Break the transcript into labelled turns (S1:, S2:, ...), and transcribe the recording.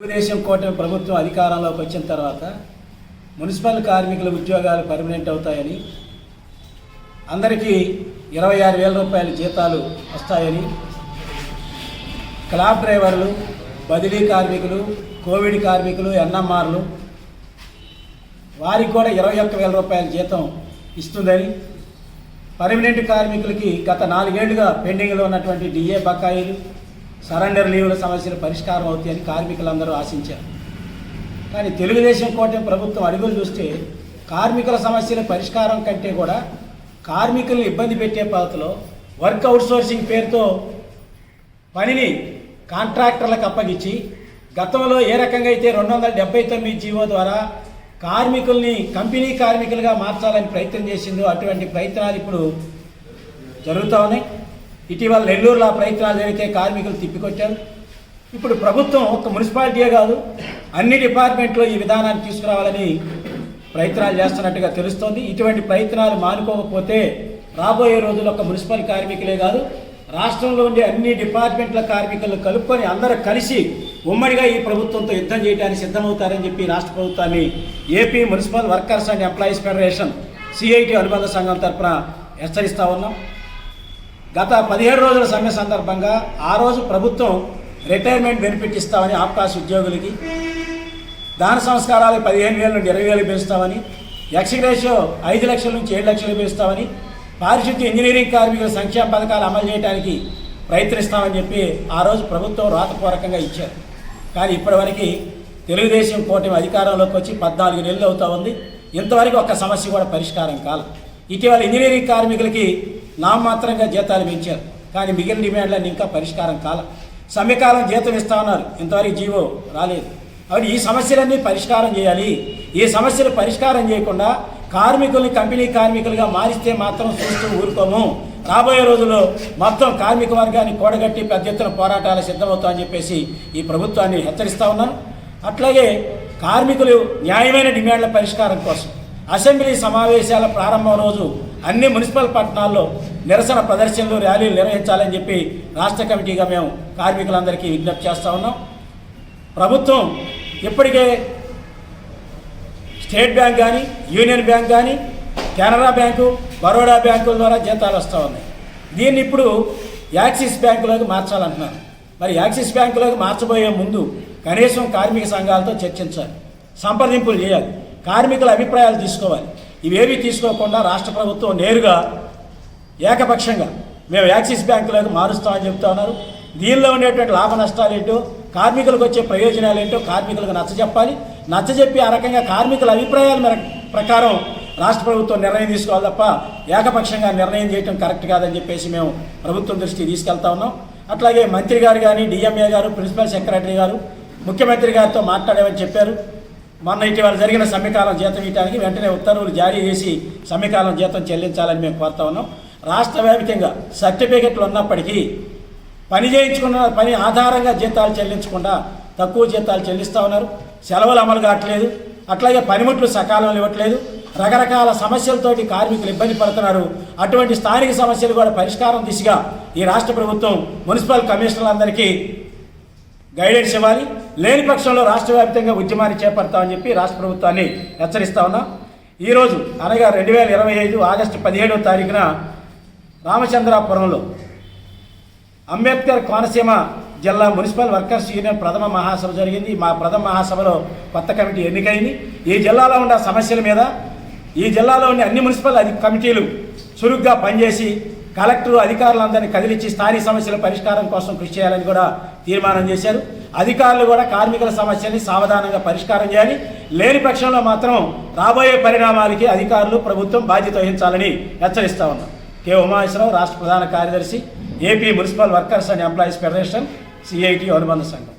S1: తెలుగుదేశం కూటమి ప్రభుత్వం అధికారంలోకి వచ్చిన తర్వాత మున్సిపల్ కార్మికుల ఉద్యోగాలు పర్మనెంట్ అవుతాయని అందరికీ ఇరవై ఆరు వేల రూపాయల జీతాలు వస్తాయని క్లాబ్ డ్రైవర్లు బదిలీ కార్మికులు కోవిడ్ కార్మికులు ఎన్ఎంఆర్లు వారికి కూడా ఇరవై ఒక్క వేల రూపాయల జీతం ఇస్తుందని పర్మనెంట్ కార్మికులకి గత నాలుగేళ్ళుగా పెండింగ్లో ఉన్నటువంటి డిఏ బకాయిలు సరెండర్ లీవుల సమస్యలు పరిష్కారం అవుతాయని కార్మికులందరూ ఆశించారు. కానీ తెలుగుదేశం కోటం ప్రభుత్వం అడుగులు చూస్తే కార్మికుల సమస్యల పరిష్కారం కంటే కూడా కార్మికులను ఇబ్బంది పెట్టే పద్ధతిలో వర్క్ అవుట్సోర్సింగ్ పేరుతో పనిని కాంట్రాక్టర్లకు అప్పగించి గతంలో ఏ రకంగా అయితే రెండు వందల డెబ్బై తొమ్మిది జీవో ద్వారా కార్మికుల్ని కంపెనీ కార్మికులుగా మార్చాలని ప్రయత్నం చేసిందో అటువంటి ప్రయత్నాలు ఇప్పుడు జరుగుతూ ఉన్నాయి. ఇటీవల నెల్లూరులో ఆ ప్రయత్నాలు జరిగితే కార్మికులు తిప్పికొచ్చారు ఇప్పుడు ప్రభుత్వం ఒక్క మున్సిపాలిటీయే కాదు అన్ని డిపార్ట్మెంట్లో ఈ విధానాన్ని తీసుకురావాలని ప్రయత్నాలు చేస్తున్నట్టుగా తెలుస్తోంది. ఇటువంటి ప్రయత్నాలు మానుకోకపోతే రాబోయే రోజుల్లో ఒక మున్సిపల్ కార్మికులే కాదు రాష్ట్రంలో ఉండే అన్ని డిపార్ట్మెంట్ల కార్మికులను కలుపుకొని అందరూ కలిసి ఉమ్మడిగా ఈ ప్రభుత్వంతో యుద్ధం చేయడానికి సిద్ధమవుతారని చెప్పి రాష్ట్ర ప్రభుత్వాన్ని AP municipal workers and employees federation CIT అనుబంధ సంఘం తరఫున హెచ్చరిస్తా ఉన్నాం. గత పదిహేడు రోజుల సమ్మె సందర్భంగా ఆ రోజు ప్రభుత్వం రిటైర్మెంట్ బెనిఫిట్ ఇస్తామని ఆప్కాస్ ఉద్యోగులకి దాన సంస్కారాలు పదిహేను వేల నుండి ఇరవై వేలు పెంచుతామని ఎక్స్గ్రేషియో ఐదు లక్షల నుంచి ఏడు లక్షలు పెంచుతామని పారిశుద్ధ్య ఇంజనీరింగ్ కార్మికుల సంక్షేమ పథకాలు అమలు చేయడానికి ప్రయత్నిస్తామని చెప్పి ఆ రోజు ప్రభుత్వం రాతపూర్వకంగా ఇచ్చారు. కానీ ఇప్పటివరకు తెలుగుదేశం కూటమి అధికారంలోకి వచ్చి పద్నాలుగు నెలలు అవుతా ఉంది. ఇంతవరకు ఒక్క సమస్య కూడా పరిష్కారం కాల. ఇటీవల ఇంజనీరింగ్ కార్మికులకి నామమాత్రంగా జీతాలు పెంచారు. కానీ మిగిలిన డిమాండ్లన్నీ ఇంకా పరిష్కారం కాల. సమయకాలం జీతం ఇస్తా ఉన్నారు ఇంతవరకు జీవో రాలేదు. కాబట్టి ఈ సమస్యలన్నీ పరిష్కారం చేయాలి. ఈ సమస్యలు పరిష్కారం చేయకుండా కార్మికుల్ని కంపెనీ కార్మికులుగా మారిస్తే మాత్రం చూస్తూ ఊరుకోము. రాబోయే రోజుల్లో మొత్తం కార్మిక వర్గాన్ని కూడగట్టి పెద్ద ఎత్తున పోరాటాలు సిద్ధమవుతామని చెప్పేసి ఈ ప్రభుత్వాన్ని హెచ్చరిస్తా ఉన్నాను. అట్లాగే కార్మికులు న్యాయమైన డిమాండ్ల పరిష్కారం కోసం అసెంబ్లీ సమావేశాల ప్రారంభం రోజు అన్ని మున్సిపల్ పట్టణాల్లో నిరసన ప్రదర్శనలు ర్యాలీలు నిర్వహించాలని చెప్పి రాష్ట్ర కమిటీగా మేము కార్మికులందరికీ విజ్ఞప్తి చేస్తూ ఉన్నాం. ప్రభుత్వం ఇప్పటికే స్టేట్ బ్యాంక్ కానీ యూనియన్ బ్యాంక్ కానీ కెనరా బ్యాంకు బరోడా బ్యాంకుల ద్వారా జీతాలు వస్తూ ఉన్నాయి. దీన్ని ఇప్పుడు యాక్సిస్ బ్యాంకులోకి మార్చాలంటున్నారు. మరి యాక్సిస్ బ్యాంకులోకి మార్చబోయే ముందు కనీసం కార్మిక సంఘాలతో చర్చించాలి సంప్రదింపులు చేయాలి కార్మికుల అభిప్రాయాలు తీసుకోవాలి. ఇవేవి తీసుకోకుండా రాష్ట్ర ప్రభుత్వం నేరుగా ఏకపక్షంగా. మేము యాక్సిస్ బ్యాంకులకు మారుస్తామని చెప్తా ఉన్నారు. దీనిలో ఉండేటువంటి లాభ నష్టాలు ఏంటో కార్మికులకు వచ్చే ప్రయోజనాలు ఏంటో కార్మికులకు నచ్చజెప్పాలి నచ్చజెప్పి ఆ రకంగా కార్మికుల అభిప్రాయాల మేర ప్రకారం రాష్ట్ర ప్రభుత్వం నిర్ణయం తీసుకోవాలి తప్ప ఏకపక్షంగా నిర్ణయం చేయడం కరెక్ట్ కాదని చెప్పేసి మేము ప్రభుత్వం దృష్టికి తీసుకెళ్తా ఉన్నాం. అట్లాగే మంత్రి గారు కానీ డిఎంఏ గారు ప్రిన్సిపల్ సెక్రటరీ గారు ముఖ్యమంత్రి గారితో మాట్లాడామని చెప్పారు. మొన్న ఇటీవల జరిగిన సమ్మెకాలం జీతం ఇవ్వడానికి వెంటనే ఉత్తర్వులు జారీ చేసి సమ్మెకాలం జీతం చెల్లించాలని మేము కోరుతా ఉన్నాం. రాష్ట్ర వ్యాప్తంగా సర్టిఫికెట్లు ఉన్నప్పటికీ పని చేయించుకున్న పని ఆధారంగా జీతాలు చెల్లించకుండా తక్కువ జీతాలు చెల్లిస్తూ ఉన్నారు. సెలవులు అమలు కావట్లేదు. అట్లాగే పనిముట్లు సకాలంలో ఇవ్వట్లేదు. రకరకాల సమస్యలతోటి కార్మికులు ఇబ్బంది పడుతున్నారు. అటువంటి స్థానిక సమస్యలు కూడా పరిష్కారం దిశగా ఈ రాష్ట్ర ప్రభుత్వం మున్సిపల్ కమిషనర్లందరికీ గైడెన్స్ ఇవ్వాలి. లేని పక్షంలో రాష్ట్ర వ్యాప్తంగా ఉద్యమాన్ని చేపడతామని చెప్పి రాష్ట్ర ప్రభుత్వాన్ని హెచ్చరిస్తా ఉన్నా. ఈరోజు అనగా రెండు వేల ఇరవై ఐదు ఆగస్టు పదిహేడవ తారీఖున రామచంద్రాపురంలో అంబేద్కర్ కోనసీమ జిల్లా మున్సిపల్ వర్కర్స్ యూనియన్ ప్రథమ మహాసభ జరిగింది. మా ప్రథమ మహాసభలో కొత్త కమిటీ ఎన్నికైంది. ఈ జిల్లాలో ఉన్న సమస్యల మీద ఈ జిల్లాలో ఉన్న అన్ని మున్సిపల్ అధి కమిటీలు చురుగ్గా పనిచేసి కలెక్టర్ అధికారులందరినీ కదిలించి స్థానిక సమస్యల పరిష్కారం కోసం కృషి చేయాలని కూడా తీర్మానం చేశారు. అధికారులు కూడా కార్మికుల సమస్యల్ని సావధానంగా పరిష్కారం చేయాలి. లేని పక్షంలో మాత్రం రాబోయే పరిణామాలకి అధికారులు ప్రభుత్వం బాధ్యత వహించాలని హెచ్చరిస్తా ఉన్నాం. కె ఉమాశ్వరరావు రాష్ట్ర ప్రధాన కార్యదర్శి AP municipal workers and employees federation CIT అనుబంధ సంఘం.